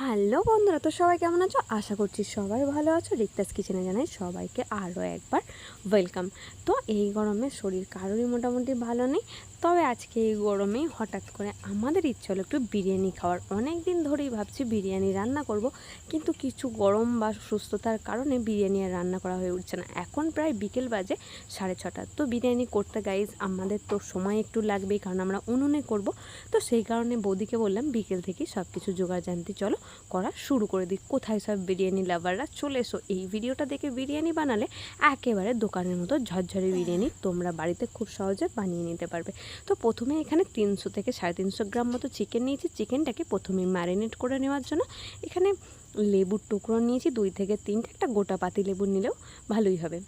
Hello বন্ধুরা, তো সবাই কেমন আছো? আশা করছি সবাই ভালো আছো। রিক্তাস কিচেনে জানাই সবাইকে আরও একবার ওয়েলকাম তো এই গরমে শরীর কারোরই মোটামুটি ভালো নেই। তবে আজকে এই গরমে হঠাৎ করে আমাদের ইচ্ছে হলো একটু বিরিয়ানি খাওয়ার। অনেক দিন ধরেই ভাবছি বিরিয়ানি রান্না করব, কিন্তু কিছু গরম বা সুস্থতার কারণে বিরিয়ানি আর রান্না করা হয়ে উঠছে না। এখন প্রায় বিকেল বাজে সাড়ে ছটা। তো বিরিয়ানি করতে গাইজ আমাদের তো সময় একটু লাগবেই, কারণ আমরা উনুনে করব। তো সেই কারণে বৌদিকে বললাম বিকেল থেকেই সব কিছু জোগাড় জানতে। চলো করা শুরু করে দিই। কোথায় সব বিরিয়ানি লাভাররা চলে এসো। এই ভিডিওটা দেখে বিরিয়ানি বানালে একেবারে দোকানের মতো ঝরঝরে বিরিয়ানি তোমরা বাড়িতে খুব সহজে বানিয়ে নিতে পারবে। তো প্রথমে এখানে তিনশো থেকে সাড়ে তিনশো গ্রাম মতো চিকেন নিয়েছি। চিকেনটাকে প্রথমে ম্যারিনেট করে নেওয়ার জন্য এখানে লেবুর টুকরো নিয়েছি। দুই থেকে তিনটে, একটা গোটা পাতি লেবু নিলেও ভালোই হবে।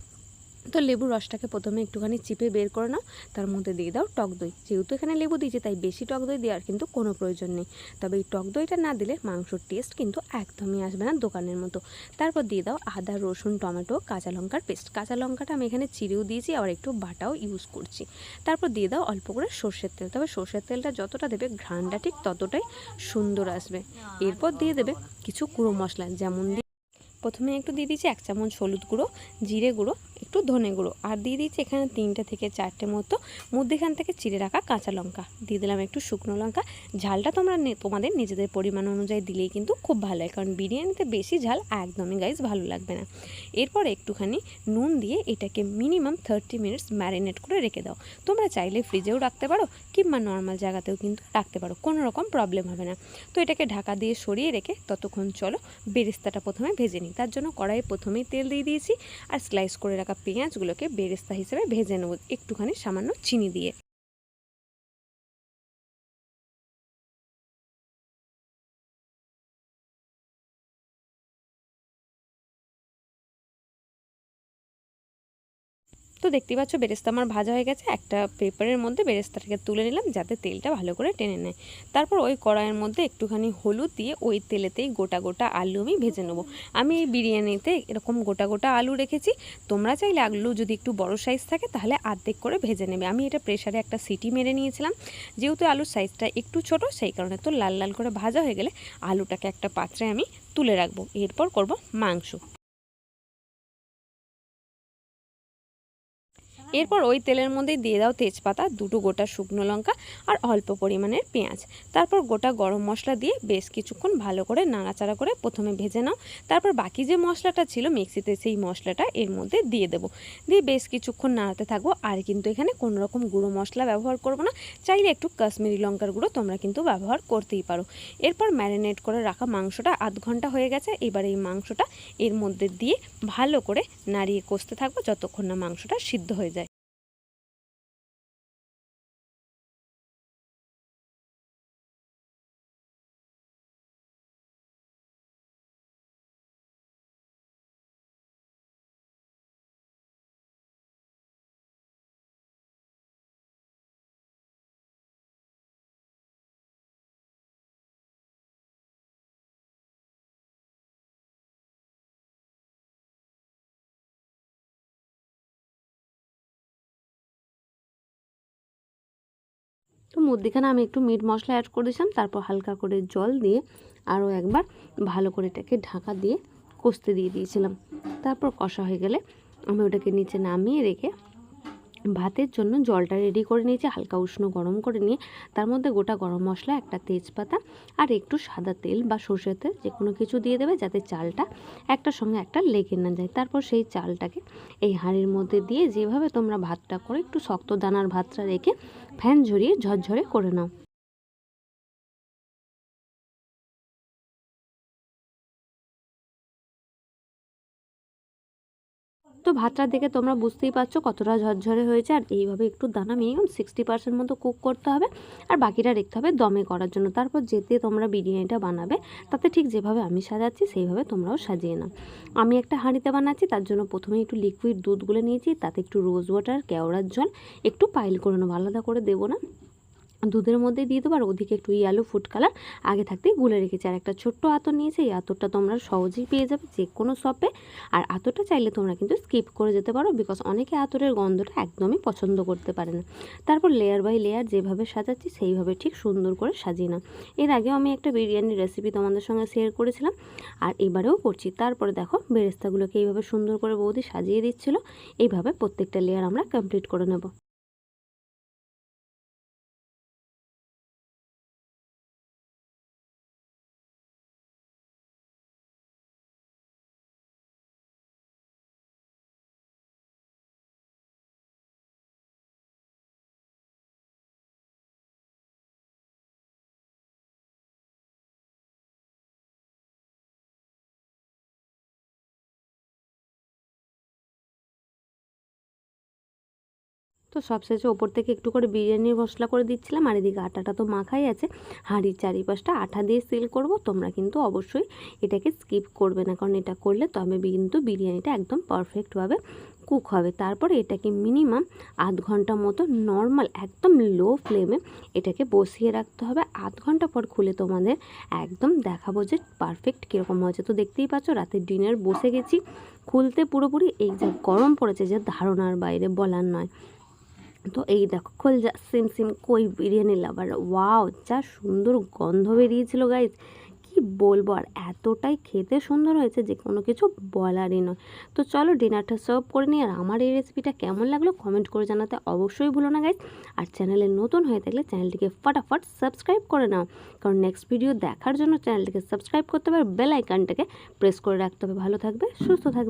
তো লেবুর রসটাকে প্রথমে একটুখানি চিপে বের করে নাও, তার মধ্যে দিয়ে দাও টক দই। যেহেতু এখানে লেবু দিয়েছে, তাই বেশি টক দই দেওয়ার কিন্তু কোনো প্রয়োজন নেই। তবে এই টক দইটা না দিলে মাংসর টেস্ট কিন্তু একদমই আসবে না দোকানের মতো। তারপর দিয়ে দাও আদা, রসুন, টমেটো, কাঁচা লঙ্কার পেস্ট কাঁচা লঙ্কাটা আমি এখানে চিড়েও দিয়েছি, আবার একটু বাটাও ইউজ করছি। তারপর দিয়ে দাও অল্প করে সর্ষের তেল। তবে সর্ষের তেলটা যতটা দেবে ঘ্রাণটা ঠিক ততটাই সুন্দর আসবে। এরপর দিয়ে দেবে কিছু গুঁড়ো মশলা, যেমন প্রথমে একটু দিয়ে দিচ্ছি এক চামচ হলুদ গুঁড়ো, জিরে গুঁড়ো একটু ধনে গুঁড়ো। আর দিয়ে দিচ্ছি এখানে তিনটে থেকে চারটে মতো মধ্যেখান থেকে চিড়ে রাখা কাঁচা লঙ্কা। দিয়ে দিলাম একটু শুকনো লঙ্কা। ঝালটা তোমরা তোমাদের নিজেদের পরিমাণ অনুযায়ী দিলেই কিন্তু খুব ভালো হয় কারণ বিরিয়ানিতে বেশি ঝাল একদমই গাইজ ভালো লাগবে না। এরপর একটুখানি নুন দিয়ে এটাকে মিনিমাম থার্টি মিনিটস ম্যারিনেট করে রেখে দাও। তোমরা চাইলে ফ্রিজেও রাখতে পারো কিংবা নর্মাল জায়গাতেও কিন্তু রাখতে পারো। কোনো রকম প্রবলেম হবে না। তো এটাকে ঢাকা দিয়ে সরিয়ে রেখে ততক্ষণ চলো বেরিস্তাটা প্রথমে ভেজে নিই। তার জন্য কড়াইয়ে প্রথমেই তেল দিয়ে দিয়েছি। আর স্লাইস করে রাখা পেঁয়াজগুলোকে বেরেস্তা হিসেবে ভেজে নেব একটুখানি সামান্য চিনি দিয়ে। তো দেখতে পাচ্ছ, বেরেস্তা আমার ভাজা হয়ে গেছে। একটা পেপারের মধ্যে বেরেস্তাটাকে তুলে নিলাম যাতে তেলটা ভালো করে টেনে নেয়। তারপর ওই কড়াইয়ের মধ্যে একটুখানি হলুদ দিয়ে ওই তেলেতেই গোটা গোটা আলু আমি ভেজে নেব। আমি এই বিরিয়ানিতে এরকম গোটা গোটা আলু রেখেছি। তোমরা চাইলে আলু যদি একটু বড় সাইজ থাকে, তাহলে আর্ধেক করে ভেজে নেবে। আমি এটা প্রেশারে একটা সিটি মেরে নিয়েছিলাম। যেহেতু আলুর সাইজটা একটু ছোট, সেই কারণে তো লাল লাল করে ভাজা হয়ে গেলে আলুটাকে একটা পাত্রে আমি তুলে রাখব। এরপর করব মাংস। এরপর ওই তেলের মধ্যে দিয়ে দাও তেজপাতা, দুটো গোটা শুকনো লঙ্কা আর অল্প পরিমাণের পেঁয়াজ। তারপর গোটা গরম মশলা দিয়ে বেশ কিছুক্ষণ ভালো করে নাড়াচাড়া করে প্রথমে ভেজে নাও। তারপর বাকি যে মশলাটা ছিল মিক্সিতে, সেই মশলাটা এর মধ্যে দিয়ে দেবো। দিয়ে বেশ কিছুক্ষণ নাড়াতে থাকব। আর কিন্তু এখানে কোনো রকম গুঁড়ো মশলা ব্যবহার করব না। চাইলে একটু কাশ্মীরি লঙ্কার গুঁড়ো তোমরা কিন্তু ব্যবহার করতেই পারো। এরপর ম্যারিনেট করে রাখা মাংসটা আধ ঘণ্টা হয়ে গেছে। এবার এই মাংসটা এর মধ্যে দিয়ে ভালো করে নাড়িয়ে কষতে থাকব যতক্ষণ না মাংসটা সিদ্ধ হয়ে যায় তো মধ্যিখানে আমি একটু মিট মশলা অ্যাড করে দিয়েছিলাম, তারপর হালকা করে জল দিয়ে আরও একবার ভালো করে এটাকে ঢাকা দিয়ে কষতে দিয়ে দিয়েছিলাম। তারপর কষা হয়ে গেলে আমি ওটাকে নিচে নামিয়ে রেখে ভাতের জন্য জলটা রেডি করে নিয়েছি, হালকা উষ্ণ গরম করে নিয়ে। তার মধ্যে গোটা গরম মশলা, একটা তেজপাতা আর একটু সাদা তেল বা সর্ষের তেল যে কোনো কিছু দিয়ে দেবে যাতে চালটা একটার সঙ্গে একটা লেগে না যায়। তারপর সেই চালটাকে এই হাঁড়ির মধ্যে দিয়ে যেভাবে তোমরা ভাতটা করো একটু শক্ত দানার ভাতটা রেখে ফ্যান ঝরিয়ে ঝরঝরে করে নাও। তো ভাতটা দেখে তোমরা বুঝতেই পারছ কতটা ঝরঝরে হয়েছে। আর এইভাবে একটু দানা মিনিমাম সিক্সটি পার্সেন্ট মতো কুক করতে হবে। আর বাকিটা রাখতে হবে দমে করার জন্য। তারপর যেতে তোমরা বিরিয়ানিটা বানাবে। তাতে ঠিক যেভাবে আমি সাজাচ্ছি, সেইভাবে তোমরাও সাজিয়ে নাও। আমি একটা হাঁড়িতে বানাচ্ছি, তার জন্য প্রথমে একটু লিকুইড দুধগুলো নিয়েছি। তাতে একটু রোজ ওয়াটার কেওড়ার জল, একটু পাইল করে নেব। আলাদা করে দেবো না। দুধের মধ্যে দিয়ে দেবো আর ওদিকে একটু ইয়ালো ফুড কালার আগে থাকতেই গুলে রেখেছি। আর একটা ছোট্ট আতর নিয়েছি, এই আতরটা তোমরা সহজেই পেয়ে যাবে যে কোনো শপে আর আতরটা চাইলে তোমরা কিন্তু স্কিপ করে যেতে পারো বিকজ অনেকে আতরের গন্ধটা একদমই পছন্দ করতে পারে না। তারপর লেয়ার বাই লেয়ার যেভাবে সাজাচ্ছি সেইভাবে ঠিক সুন্দর করে সাজিয়ে নাও। এর আগেও আমি একটা বিরিয়ানির রেসিপি তোমাদের সঙ্গে শেয়ার করেছিলাম আর এবারেও করছি। তারপরে দেখো বেরেস্তাগুলোকে এইভাবে সুন্দর করে বৌদি সাজিয়ে দিচ্ছিল। এইভাবে প্রত্যেকটা লেয়ার আমরা কমপ্লিট করে নেব। তো সবশেষে ওপর থেকে একটু করে বিরিয়ানির মশলা করে দিচ্ছিলাম আর এদিকে আটাটা তো মাখাই আছে। হাঁড়ির চারিপাশটা আঠা দিয়ে সিল করব, তোমরা কিন্তু অবশ্যই এটাকে স্কিপ করবে না, কারণ এটা করলে তবে কিন্তু বিরিয়ানিটা একদম পারফেক্টভাবে কুক হবে। তারপরে এটাকে মিনিমাম আধ ঘণ্টা মতো নর্মাল একদম লো ফ্লেমে এটাকে বসিয়ে রাখতে হবে। আধ ঘণ্টা পর খুলে তোমাদের একদম দেখাবো যে পারফেক্ট কীরকম হয়েছে। তো দেখতেই পাচ্ছ রাতের ডিনার বসে গেছি। খুলতে পুরোপুরি এই যে গরম পড়েছে যে ধারণার বাইরে বলার নয়। তো এই দেখো, খোল যা, সিম সিম, কই বিরিয়ানি লাভার ওয়াও যা সুন্দর গন্ধ বেরিয়েছিল গাইজ কি বলব আর এতটাই খেতে সুন্দর হয়েছে যে কোনো কিছু বলারই নয়। তো চলো ডিনারটা সার্ভ করে নিই আর আমার এই রেসিপিটা কেমন লাগল কমেন্ট করে জানাতে অবশ্যই ভুলো না গাইজ আর চ্যানেলে নতুন হয়ে থাকলে চ্যানেলটিকে ফটাফট সাবস্ক্রাইব করে নাও, কারণ নেক্সট ভিডিও দেখার জন্য চ্যানেলটিকে সাবস্ক্রাইব করতে হবে বেল আইকনটাকে প্রেস করে রাখতে হবে। ভালো থাকবে, সুস্থ থাকবে।